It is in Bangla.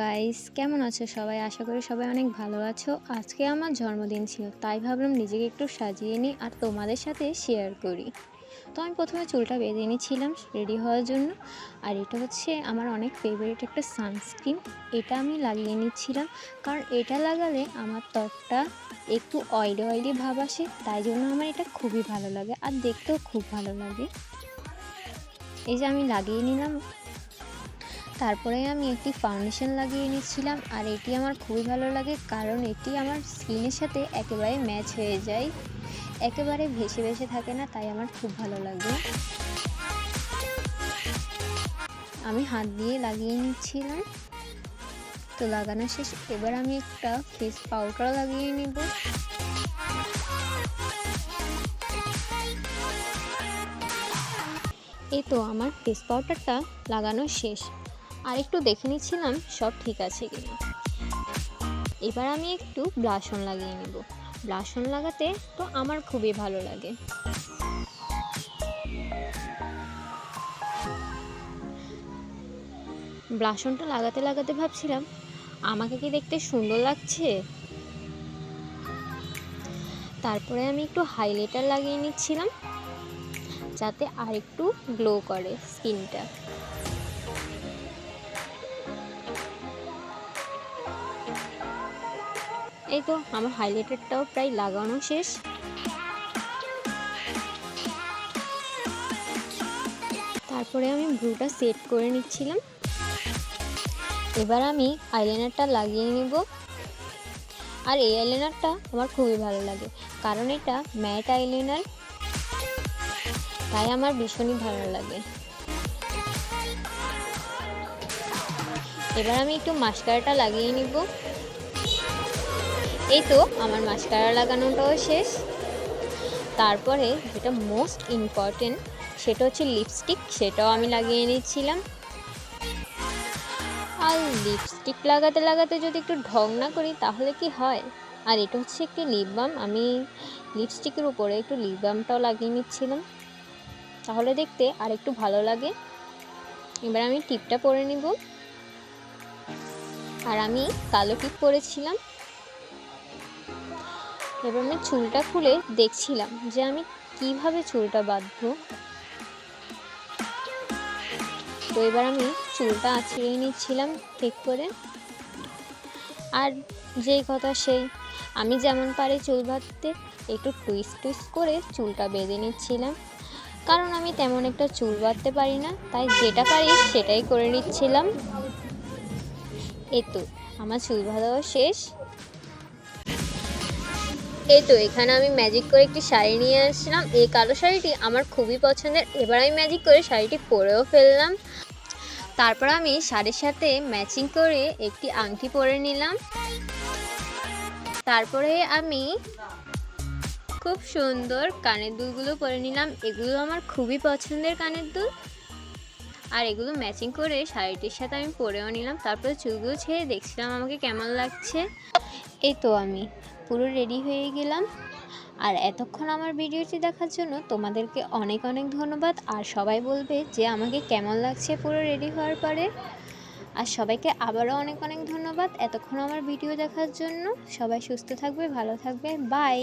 গাইস কেমন আছো সবাই? আশা করি সবাই অনেক ভালো আছো। আজকে আমার জন্মদিন ছিল, তাই ভাবলাম নিজেকে একটু সাজিয়ে নিই আর তোমাদের সাথে শেয়ার করি। তো আমি প্রথমে চুলটা বেঁধে নিয়েছিলাম রেডি হওয়ার জন্য। আর এটা হচ্ছে আমার অনেক ফেভারিট একটা সানস্ক্রিন এটা আমি লাগিয়ে নিচ্ছিলাম, কারণ এটা লাগালে আমার ত্বকটা একটু অয়েলি অয়েলি ভাব আসে, তাই জন্য আমার এটা খুবই ভালো লাগে আর দেখতেও খুব ভালো লাগে। এই যে আমি লাগিয়ে নিলাম তারপরে আমি একটি ফাউন্ডেশন লাগিয়ে নিচ্ছিলাম, আর এটি আমার খুবই ভালো লাগে কারণ এটি আমার স্কিনের সাথে একেবারে ম্যাচ হয়ে যায়। একেবারে ভেসে ভেসে থাকে না, তাই আমার খুব ভালো লাগে। আমি হাত দিয়ে লাগিয়ে নিচ্ছিলাম। তো লাগানো শেষ, এবার আমি একটা ফেস পাউডার লাগিয়ে নিব। এই তো আমার ফেস পাউডারটা লাগানো শেষ। আর একটু দেখে নিচ্ছিলাম সব ঠিক আছে কিনা। এবার আমি একটু ব্লাশন লাগিয়ে নেব। ব্লাশন লাগাতে তো আমার খুবই ভালো লাগে। ব্লাশনটা লাগাতে লাগাতে ভাবছিলাম, আমাকে কি দেখতে সুন্দর লাগছে? তারপরে আমি একটু হাইলাইটার লাগিয়ে নিচ্ছিলাম, যাতে আর একটু গ্লো করে স্কিনটা এই তো আমার হাইলাইটারটাও প্রায় লাগানো শেষ। তারপরে আমি ব্লুটা সেট করে নিচ্ছিলাম। এবার আমি আইলাইনারটা লাগিয়ে নিব। আর এই আইলাইনারটা আমার খুবই ভালো লাগে, কারণ এটা ম্যাট আইলাইনার তাই আমার ভীষণই ভালো লাগে। এবার আমি একটু মাস্কারাটা লাগিয়ে নিব। এই তো, আমার মাস্কারা লাগানোটাও শেষ। তারপরে যেটা মোস্ট ইম্পর্টেন্ট সেটা হচ্ছে লিপস্টিক সেটাও আমি লাগিয়ে নিচ্ছিলাম আর লিপস্টিক লাগাতে লাগাতে যদি একটু ঢং না করি, তাহলে কি হয়? আর এটা হচ্ছে একটি লিপ বাম আমি লিপস্টিকের উপরে একটু লিপ বামটাও লাগিয়ে নিচ্ছিলাম। তাহলে দেখতে আর একটু ভালো লাগে। এবার আমি টিপটা পরে নিব। আর আমি কালো টিপ পরেছিলাম। এবার আমি চুলটা খুলে দেখছিলাম যে আমি কীভাবে চুলটা বাঁধবো। তো এবার আমি চুলটা আঁচড়িয়ে নিচ্ছিলাম ঠিক করে। আর যেই কথা সেই, আমি যেমন পারি চুল বাঁধতে একটু টুইস্ট টুইস্ট করে চুলটা বেঁধে নিচ্ছিলাম। কারণ আমি তেমন একটা চুল বাঁধতে পারি না, তাই যেটা পারি সেটাই করে নিচ্ছিলাম। এই তো, আমার চুল বাঁধাও শেষ। এই তো, এখানে আমি ম্যাজিক করে একটি শাড়ি নিয়ে আসছিলাম এই কালো শাড়িটি আমার খুবই পছন্দের। এবার আমি ম্যাজিক করে শাড়িটি পরেও ফেললাম। তারপর আমি শাড়ির সাথে ম্যাচিং করে একটি আংটি পরে নিলাম। তারপরে আমি খুব সুন্দর কানের দুলগুলো পরে নিলাম। এগুলো আমার খুবই পছন্দের কানের দুল। আর এগুলো ম্যাচিং করে শাড়িটির সাথে আমি পরেও নিলাম। তারপরে চুলগুলো ছেড়ে দেখছিলাম আমাকে কেমন লাগছে। এই তো আমি পুরো রেডি হয়ে গেলাম। আর এতক্ষণ আমার ভিডিওটি দেখার জন্য তোমাদেরকে অনেক অনেক ধন্যবাদ। আর সবাই বলবে যে আমাকে কেমন লাগছে পুরো রেডি হওয়ার পরে। আর সবাইকে আবারও অনেক অনেক ধন্যবাদ এতক্ষণ আমার ভিডিও দেখার জন্য। সবাই সুস্থ থাকবে, ভালো থাকবে বাই